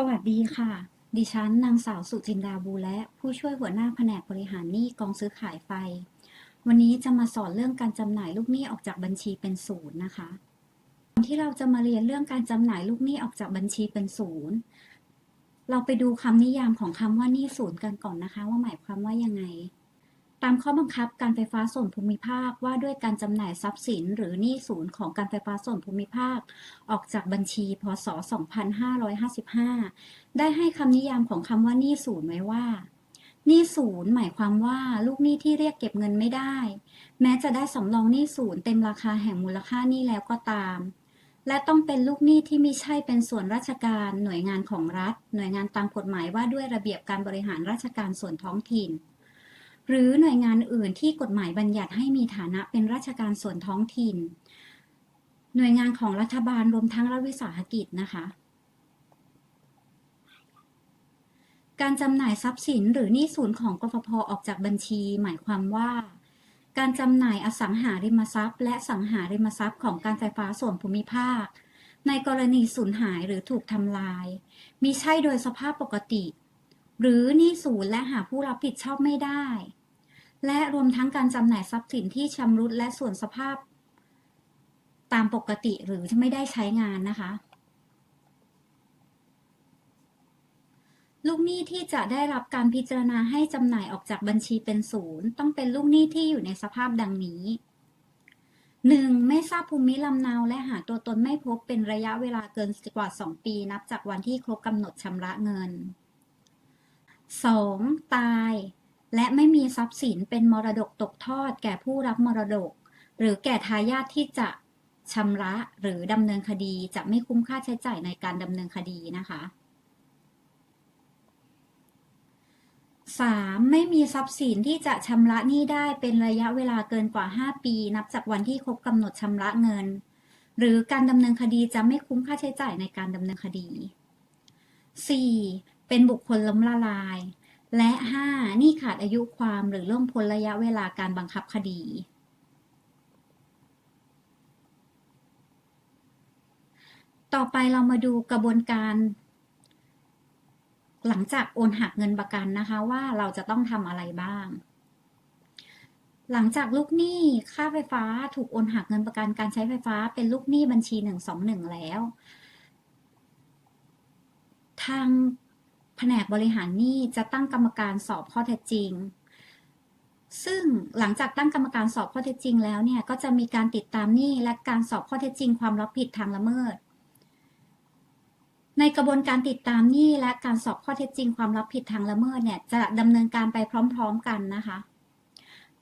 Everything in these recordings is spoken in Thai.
สวัสดีค่ะ ดิฉันนางสาวสุจินดาบูและ ผู้ช่วยหัวหน้าแผนกบริหารหนี้กองซื้อขายไฟ วันนี้จะมาสอนเรื่องการจำหน่ายลูกหนี้ออกจากบัญชีเป็นศูนย์นะคะอนที่เราจะมาเรียนเรื่องการจำหน่ายลูกหนี้ออกจากบัญชีเป็นศูนย์เราไปดูคำนิยามของคำว่าหนี้ศูนย์กันก่อนนะคะ ว่าหมายความว่ายังไง ตามข้อบังคับการไฟฟ้าส่วนภูมิภาคว่าด้วยการจำหน่ายทรัพย์สิน หรือหนี้ศูนย์ของการไฟฟ้าส่วนภูมิภาค ออกจากบัญชี พศ 2555 ได้ให้คำนิยามของคำว่าหนี้ศูนย์ไว้ว่าหนี้ศูนย์หมายความว่าลูกหนี้ที่เรียกเก็บเงินไม่ได้ แม้จะได้สำรองหนี้ศูนย์เต็มราคาแห่งมูลค่าหนี้แล้วก็ตาม และต้องเป็นลูกหนี้ที่ไม่ใช่เป็นส่วนราชการหน่วยงานของรัฐ หน่วยงานตามกฎหมายว่าด้วยระเบียบการบริหารราชการส่วนท้องถิ่น หรือหน่วยงานอื่นที่กฎหมายบัญญัติให้มีฐานะเป็นราชการส่วนท้องถิ่น หน่วยงานของรัฐบาลรวมทั้งรัฐวิสาหกิจนะคะ การจำหน่ายทรัพย์สินหรือหนี้ศูนย์ของกฟผออกจากบัญชี หมายความว่า การจำหน่ายอสังหาริมทรัพย์ และสังหาริมทรัพย์ของการไฟฟ้าส่วนภูมิภาค ในกรณีสูญหายหรือถูกทำลาย มีใช่โดยสภาพปกติหรือหนี้ศูนย์และหาผู้รับผิดชอบไม่ได้ และรวมทั้งการจำหน่ายทรัพย์สินที่ชำรุดและส่วนสภาพ ตามปกติหรือไม่ได้ใช้งานนะคะ ลูกหนี้ที่จะได้รับการพิจารณาให้จำหน่ายออกจากบัญชีเป็นศูนย์ต้องเป็นลูกหนี้ที่อยู่ในสภาพดังนี้ 1. ไม่ทราบภูมิลำเนาและหาตัวตนไม่พบเป็นระยะเวลาเกินกว่า 2 ปี นับจากวันที่ครบกำหนดชำระเงิน 2. ตาย และไม่มีทรัพย์สินเป็นมรดกตกทอดแก่ผู้รับมรดก หรือแก่ทายาทที่จะชำระหรือดำเนินคดีจะไม่คุ้มค่าใช้จ่ายในการดำเนินคดีนะคะ 3. ไม่มีทรัพย์สินที่จะชำระหนี้ได้เป็นระยะเวลาเกินกว่า 5 ปี นับจากวันที่ครบกำหนดชำระเงิน หรือการดำเนินคดีจะไม่คุ้มค่าใช้จ่ายในการดำเนินคดี 4. เป็นบุคคลล้มละลาย และ 5. นี้ขาดอายุความหรือล่วงพ้นระยะเวลาการบังคับคดี ต่อไปเรามาดูกระบวนการ หลังจากโอนหักเงินประกันนะคะว่าเราจะต้องทำอะไรบ้าง หลังจากลูกหนี้ค่าไฟฟ้าถูกโอนหักเงินประกันการใช้ไฟฟ้าเป็นลูกหนี้บัญชี 121 แล้ว ทาง แผนกบริหารหนี้จะตั้งกรรมการสอบข้อเท็จจริง ซึ่งหลังจากตั้งกรรมการสอบข้อเท็จจริงแล้วเนี่ยก็จะมีการติดตามหนี้และการสอบข้อเท็จจริง ความรับผิดทางละเมิด ในกระบวนการติดตามหนี้และการสอบข้อเท็จจริง ความรับผิดทางละเมิดเนี่ยจะดำเนินการไปพร้อม ๆ กันนะคะ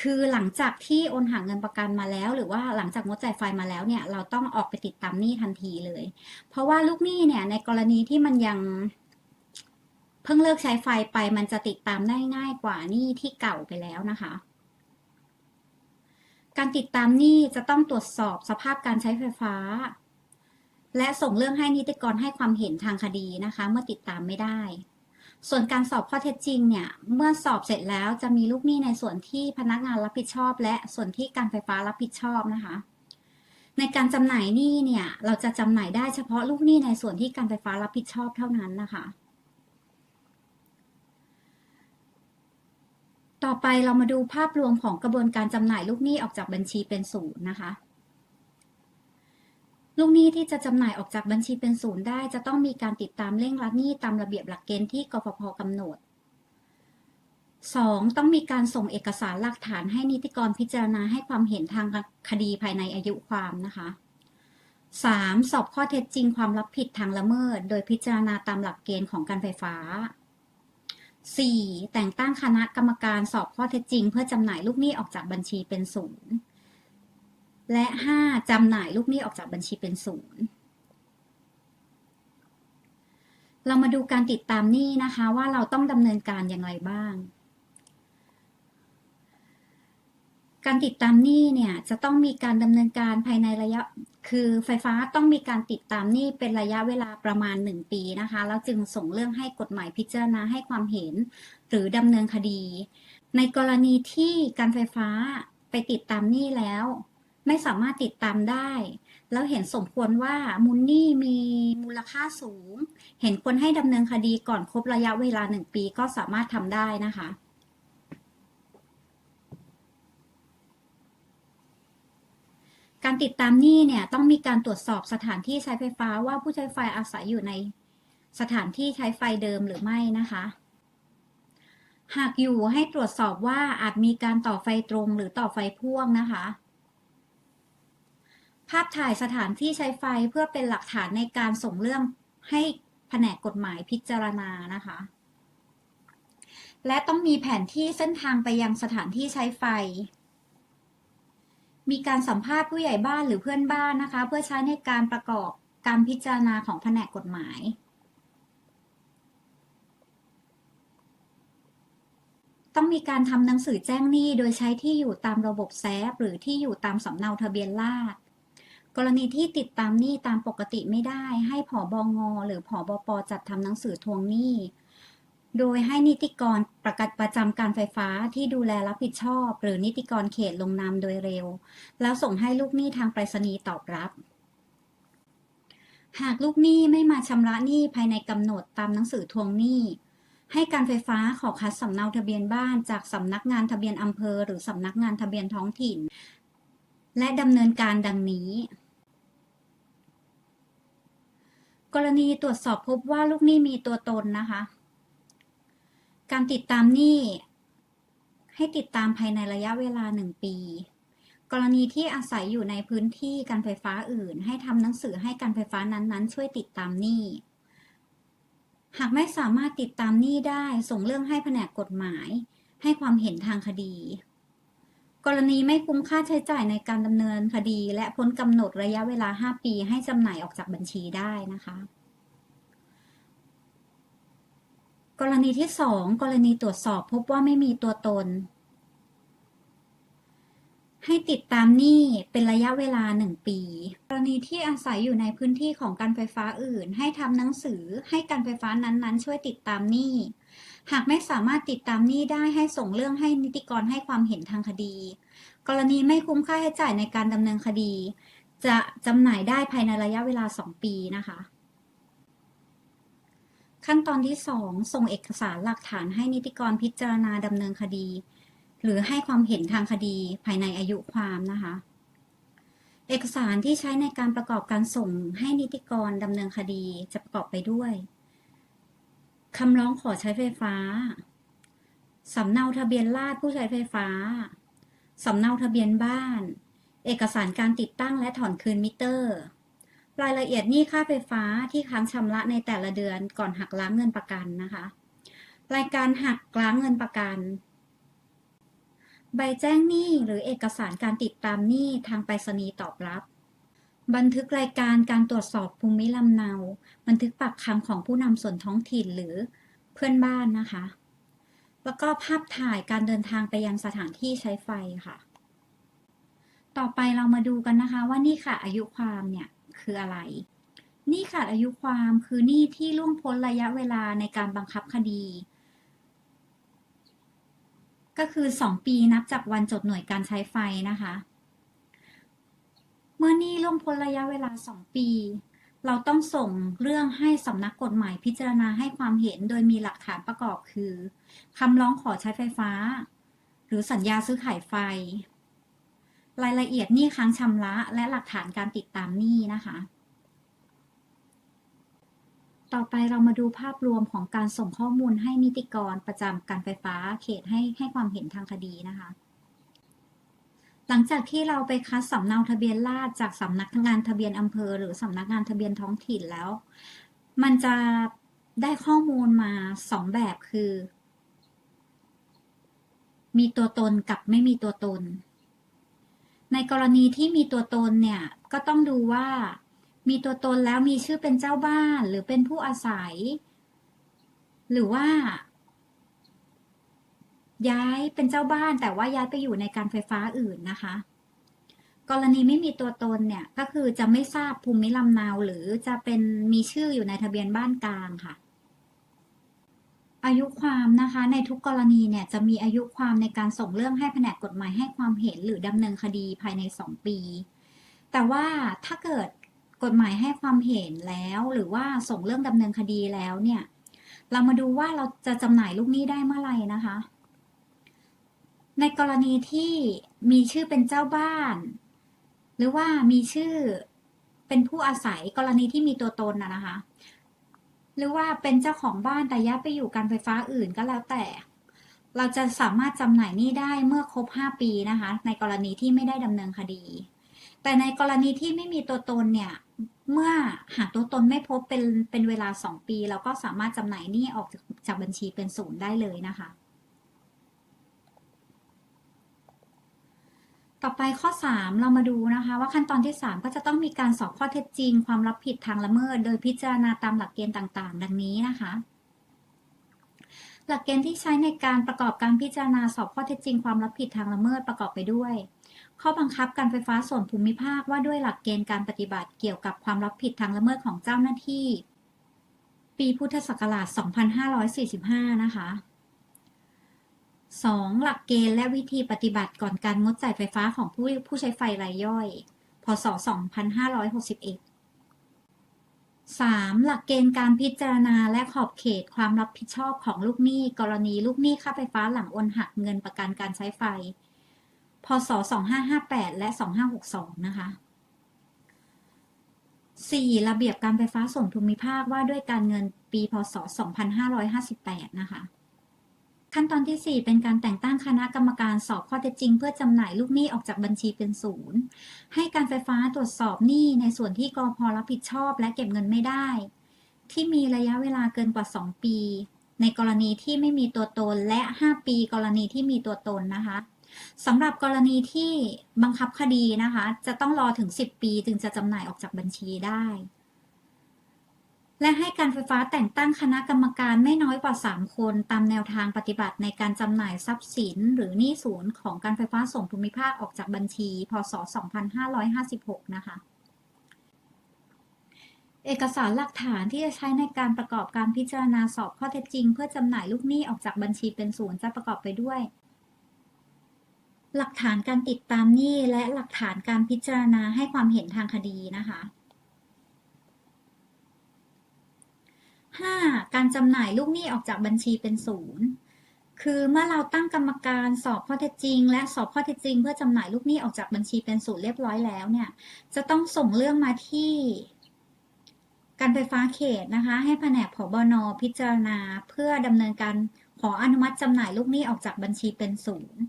คือหลังจากที่โอนหักเงินประกันมาแล้ว หรือว่าหลังจากงดจ่ายไฟมาแล้วเนี่ยเราต้องออกไปติดตามหนี้ทันทีเลย เพราะว่าลูกหนี้เนี่ยในกรณีที่มันยัง เพิ่งเลิกใช้ไฟไปมันจะติดตามได้ง่ายกว่าหนี้ที่เก่าไปแล้วนะคะ การติดตามหนี้จะต้องตรวจสอบสภาพการใช้ไฟฟ้า และส่งเรื่องให้นิติกรให้ความเห็นทางคดีนะคะ เมื่อติดตามไม่ได้ ส่วนการสอบข้อเท็จจริงเนี่ย เมื่อสอบเสร็จแล้วจะมีลูกหนี้ในส่วนที่พนักงานรับผิดชอบ และส่วนที่การไฟฟ้ารับผิดชอบนะคะในการจำหน่ายหนี้เนี่ย เราจะจำหน่ายได้เฉพาะลูกหนี้ในส่วนที่การไฟฟ้ารับผิดชอบเท่านั้นนะคะ อไปเรามาดูภาพรวมของกระบวนการจำหน่ายลูกหนี้ออกจากบัญชีเป็นศูนย์นะคะ ลูกหนี้ที่จะจำหน่ายออกจากบัญชีเป็นศูนย์ได้ จะต้องมีการติดตามเร่งรัดหนี้ตามระเบียบหลักเกณฑ์ที่กฟผกำหนด 2. ต้องมีการส่งเอกสารหลักฐานให้นิติกรพิจารณาให้ความเห็นทางคดีภายในอายุความนะคะ 3. สอบข้อเท็จจริงความรับผิดทางละเมิด โดยพิจารณาตามหลักเกณฑ์ของการไฟฟ้า 4. แต่งตั้งคณะกรรมการสอบข้อเท็จจริง เพื่อจำหน่ายลูกหนี้ออกจากบัญชีเป็นศูนย์และ 5. จำหน่ายลูกหนี้ออกจากบัญชีเป็นศูนย์เรามาดูการติดตามหนี้นะคะว่าเราต้องดำเนินการอย่างไรบ้าง การติดตามหนี้เนี่ยจะต้องมีการดำเนินการภายในระยะ คือไฟฟ้าต้องมีการติดตามหนี้เป็นระยะเวลาประมาณ 1 ปีนะคะ แล้วจึงส่งเรื่องให้กฎหมายพิจารณาให้ความเห็น หรือดำเนินคดี ในกรณีที่การไฟฟ้าไปติดตามหนี้แล้ว ไม่สามารถติดตามได้ แล้วเห็นสมควรว่ามูลหนี้มีมูลค่าสูง เห็นควรให้ดำเนินคดีก่อนครบระยะเวลาหนึ่งปีก็สามารถทำได้นะคะ การติดตามหนี้เนี่ยต้องมีการตรวจสอบสถานที่ใช้ไฟฟ้าว่าผู้ใช้ไฟอาศัยอยู่ในสถานที่ใช้ไฟเดิมหรือไม่นะคะ หากอยู่ให้ตรวจสอบว่าอาจมีการต่อไฟตรงหรือต่อไฟพ่วงนะคะ ภาพถ่ายสถานที่ใช้ไฟเพื่อเป็นหลักฐานในการส่งเรื่องให้แผนกกฎหมายพิจารณานะคะ และต้องมีแผนที่เส้นทางไปยังสถานที่ใช้ไฟ มีการสัมภาษณ์ผู้ใหญ่บ้านหรือเพื่อนบ้านนะคะ เพื่อใช้ในการประกอบการพิจารณาของแผนกกฎหมาย ต้องมีการทำหนังสือแจ้งหนี้โดยใช้ที่อยู่ตามระบบแซฟหรือที่อยู่ตามสำเนาทะเบียนราษฎรกรณีที่ติดตามหนี้ตามปกติไม่ได้ ให้ผอบงหรือผอบปจัดทำหนังสือทวงหนี้ โดยให้นิติกรประกาศประจำการไฟฟ้าที่ดูแลรับผิดชอบ หรือนิติกรเขตลงนามโดยเร็ว แล้วส่งให้ลูกหนี้ทางไปรษณีย์ตอบรับ หากลูกหนี้ไม่มาชำระหนี้ภายในกำหนดตามหนังสือทวงหนี้ ให้การไฟฟ้าขอคัดสำเนาทะเบียนบ้านจากสำนักงานทะเบียนอำเภอ หรือสำนักงานทะเบียนท้องถิ่น และดำเนินการดังนี้กรณีตรวจสอบพบว่าลูกหนี้มีตัวตนนะคะ การติดตามหนี้ให้ติดตามภายในระยะเวลาหนึ่งปี กรณีที่อาศัยอยู่ในพื้นที่การไฟฟ้าอื่น ให้ทำหนังสือให้การไฟฟ้านั้นๆ ช่วยติดตามหนี้ หากไม่สามารถติดตามหนี้ได้ส่งเรื่องให้แผนกกฎหมาย ให้ความเห็นทางคดี กรณีไม่คุ้มค่าใช้จ่ายในการดำเนินคดี และพ้นกำหนดระยะเวลา 5 ปี ให้จำหน่ายออกจากบัญชีได้นะคะ กรณีที่ 2 กรณีตรวจสอบพบว่าไม่มีตัวตน ให้ติดตามหนี้เป็นระยะเวลา 1 ปี กรณีที่อาศัยอยู่ในพื้นที่ของการไฟฟ้าอื่น ให้ทำหนังสือให้การไฟฟ้านั้นๆ ช่วยติดตามหนี้ หากไม่สามารถติดตามหนี้ได้ให้ส่งเรื่องให้นิติกรให้ความเห็นทางคดี กรณีไม่คุ้มค่าใช้จ่ายในการดำเนินคดี จะจำหน่ายได้ภายในระยะเวลา 2 ปีนะคะ ขั้นตอนที่ 2 ส่งเอกสารหลักฐานให้นิติกรพิจารณาดำเนินคดี หรือให้ความเห็นทางคดีภายในอายุความนะคะ เอกสารที่ใช้ในการประกอบการส่งให้นิติกรดำเนินคดีจะประกอบไปด้วยคำร้องขอใช้ไฟฟ้าสำเนาทะเบียนราษผู้ใช้ไฟฟ้าสำเนาทะเบียนบ้าน เอกสารการติดตั้งและถอนคืนมิเตอร์ รายละเอียดหนี้ค่าไฟฟ้าที่ค้างชำระในแต่ละเดือนก่อนหักล้างเงินประกันนะคะ รายการหักล้างเงินประกัน ใบแจ้งหนี้หรือเอกสารการติดตามหนี้ทางไปรษณีย์ตอบรับ บันทึกรายการการตรวจสอบภูมิลำเนา บันทึกปากคำของผู้นำส่วนท้องถิ่นหรือเพื่อนบ้านนะคะ แล้วก็ภาพถ่ายการเดินทางไปยังสถานที่ใช้ไฟค่ะ ต่อไปเรามาดูกันนะคะว่านี่ขาดอายุความเนี่ย คืออะไรหนี้ขาดอายุความคือหนี้ที่ล่วงพ้นระยะเวลาในการบังคับคดี ก็คือ 2 ปีนับจากวันจดหน่วยการใช้ไฟนะคะ เมื่อหนี้ล่วงพ้นระยะเวลา 2 ปี เราต้องส่งเรื่องให้สำนักกฎหมายพิจารณาให้ความเห็นโดยมีหลักฐานประกอบคือคำร้องขอใช้ไฟฟ้า หรือสัญญาซื้อขายไฟ รายละเอียดหนี้ค้างชำระและหลักฐานการติดตามหนี้นะคะ ต่อไปเรามาดูภาพรวมของการส่งข้อมูลให้นิติกรประจำการไฟฟ้าเขตให้ให้ความเห็นทางคดีนะคะ หลังจากที่เราไปคัดสำเนาทะเบียนราษฎรจากสำนักงานทะเบียนอำเภอ หรือสำนักงานทะเบียนท้องถิ่นแล้ว มันจะได้ข้อมูลมาสองแบบคือ มีตัวตนกับไม่มีตัวตน ในกรณีที่มีตัวตนเนี่ยก็ต้องดูว่า มีตัวตนแล้วมีชื่อเป็นเจ้าบ้านหรือเป็นผู้อาศัย หรือว่า ย้ายเป็นเจ้าบ้านแต่ว่าย้ายไปอยู่ในการไฟฟ้าอื่นนะคะ กรณีไม่มีตัวตนเนี่ยก็คือจะไม่ทราบภูมิลำเนาหรือจะเป็นมีชื่ออยู่ในทะเบียนบ้านกลางค่ะ อายุความนะคะในทุกกรณีเนี่ยจะมีอายุความในการส่งเรื่องให้แผนกกฎหมายให้ความเห็นหรือดำเนินคดีภายใน 2 ปี แต่ว่าถ้าเกิดกฎหมายให้ความเห็นแล้วหรือว่าส่งเรื่องดำเนินคดีแล้วเนี่ยเรามาดูว่าเราจะจำหน่ายลูกหนี้ได้เมื่อไหร่นะคะ ในกรณีที่มีชื่อเป็นเจ้าบ้าน หรือว่ามีชื่อเป็นผู้อาศัยกรณีที่มีตัวตนนะนะคะ หรือว่าเป็นเจ้าของบ้านแต่ย้ายไปอยู่การไฟฟ้าอื่นก็แล้วแต่ เราจะสามารถจำหน่ายหนี้ได้เมื่อครบ 5 ปีนะคะ ในกรณีที่ไม่ได้ดำเนินคดี แต่ในกรณีที่ไม่มีตัวตนเนี่ย เมื่อหาตัวตนไม่พบเป็นเป็นเวลา 2 ปี เราก็สามารถจำหน่ายหนี้ออกจากจากบัญชีเป็นศูนย์ได้เลยนะคะ ต่อไปข้อ 3 เรามาดูนะคะ ว่าขั้นตอนที่ 3 ก็จะต้องมีการสอบข้อเท็จจริง ความรับผิดทางละเมิด โดยพิจารณาตามหลักเกณฑ์ต่างๆ ดังนี้นะคะ หลักเกณฑ์ที่ใช้ในการประกอบการพิจารณาสอบข้อเท็จจริง ความรับผิดทางละเมิดประกอบไปด้วย ข้อบังคับการไฟฟ้าส่วนภูมิภาคว่าด้วยหลักเกณฑ์การปฏิบัติเกี่ยวกับความรับผิดทางละเมิดของเจ้าหน้าที่ ปีพุทธศักราช 2545 นะคะ 2. หลักเกณฑ์และวิธีปฏิบัติก่อนการงดจ่ายไฟฟ้าของผู้ผู้ใช้ไฟรายย่อย พศ 2561 3. หลักเกณฑ์การพิจารณาและขอบเขตความรับผิดชอบของลูกหนี้ กรณีลูกหนี้ค่าไฟฟ้าหลังโอนหักเงินประกันการใช้ไฟ พศ 2558 และ 2562 นะคะ 4. ระเบียบการไฟฟ้าส่วนภูมิภาคว่าด้วยการเงินปี พศ 2558 นะคะ ขั้นตอนที่ 4 เป็นการแต่งตั้งคณะกรรมการสอบข้อเท็จจริง เพื่อจำหน่ายลูกหนี้ออกจากบัญชีเป็นศูนย์ให้การไฟฟ้าตรวจสอบหนี้ในส่วนที่กอพรับผิดชอบ และเก็บเงินไม่ได้ ที่มีระยะเวลาเกินกว่า 2 ปี ในกรณีที่ไม่มีตัวตนและ 5 ปีกรณีที่มีตัวตนนะคะสำหรับกรณีที่บังคับคดีนะคะ จะต้องรอถึง 10 ปีจึงจะจำหน่ายออกจากบัญชีได้ และให้การไฟฟ้าแต่งตั้งคณะกรรมการไม่น้อยกว่า 3 คน ตามแนวทางปฏิบัติในการจำหน่ายทรัพย์สิน หรือหนี้ศูนย์ของการไฟฟ้าส่วนภูมิภาคออกจากบัญชี พศ 2556 นะคะ เอกสารหลักฐานที่จะใช้ในการประกอบการพิจารณาสอบข้อเท็จจริง เพื่อจำหน่ายลูกหนี้ออกจากบัญชีเป็นศูนย์จะประกอบไปด้วยหลักฐานการติดตามหนี้และหลักฐานการพิจารณาให้ความเห็นทางคดีนะคะ 5. การจำหน่ายลูกหนี้ออกจากบัญชีเป็นศูนย์คือเมื่อเราตั้งกรรมการสอบข้อเท็จจริง และสอบข้อเท็จจริง เพื่อจำหน่ายลูกหนี้ออกจากบัญชีเป็นศูนย์เรียบร้อยแล้วเนี่ย จะต้องส่งเรื่องมาที่ การไฟฟ้าเขตนะคะ ให้แผนกผบนพิจารณา เพื่อดำเนินการขออนุมัติจำหน่ายลูกหนี้ออกจากบัญชีเป็นศูนย์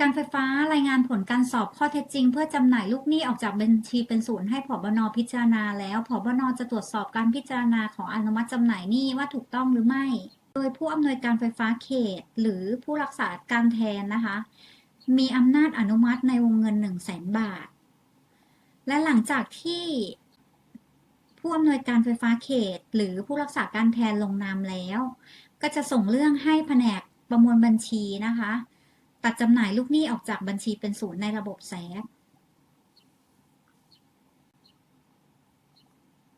การไฟฟ้ารายงานผลการสอบข้อเท็จจริง เพื่อจำหน่ายลูกหนี้ออกจากบัญชีเป็นศูนย์ให้ผบนพิจารณาแล้วผบนจะตรวจสอบการพิจารณาของอนุมัติจำหน่ายหนี้ว่าถูกต้องหรือไม่ โดยผู้อำนวยการไฟฟ้าเขต หรือผู้รักษาการแทนนะคะ มีอำนาจอนุมัติในวงเงิน 1 0 0 0 0แสนบาท และหลังจากที่ผู้อำนวยการไฟฟ้าเขต หรือผู้รักษาการแทนลงนามแล้ว ก็จะส่งเรื่องให้แผนกประมวลบัญชีนะคะ ตัดจำหน่ายลูกหนี้ออกจากบัญชีเป็นศูนย์ในระบบแซก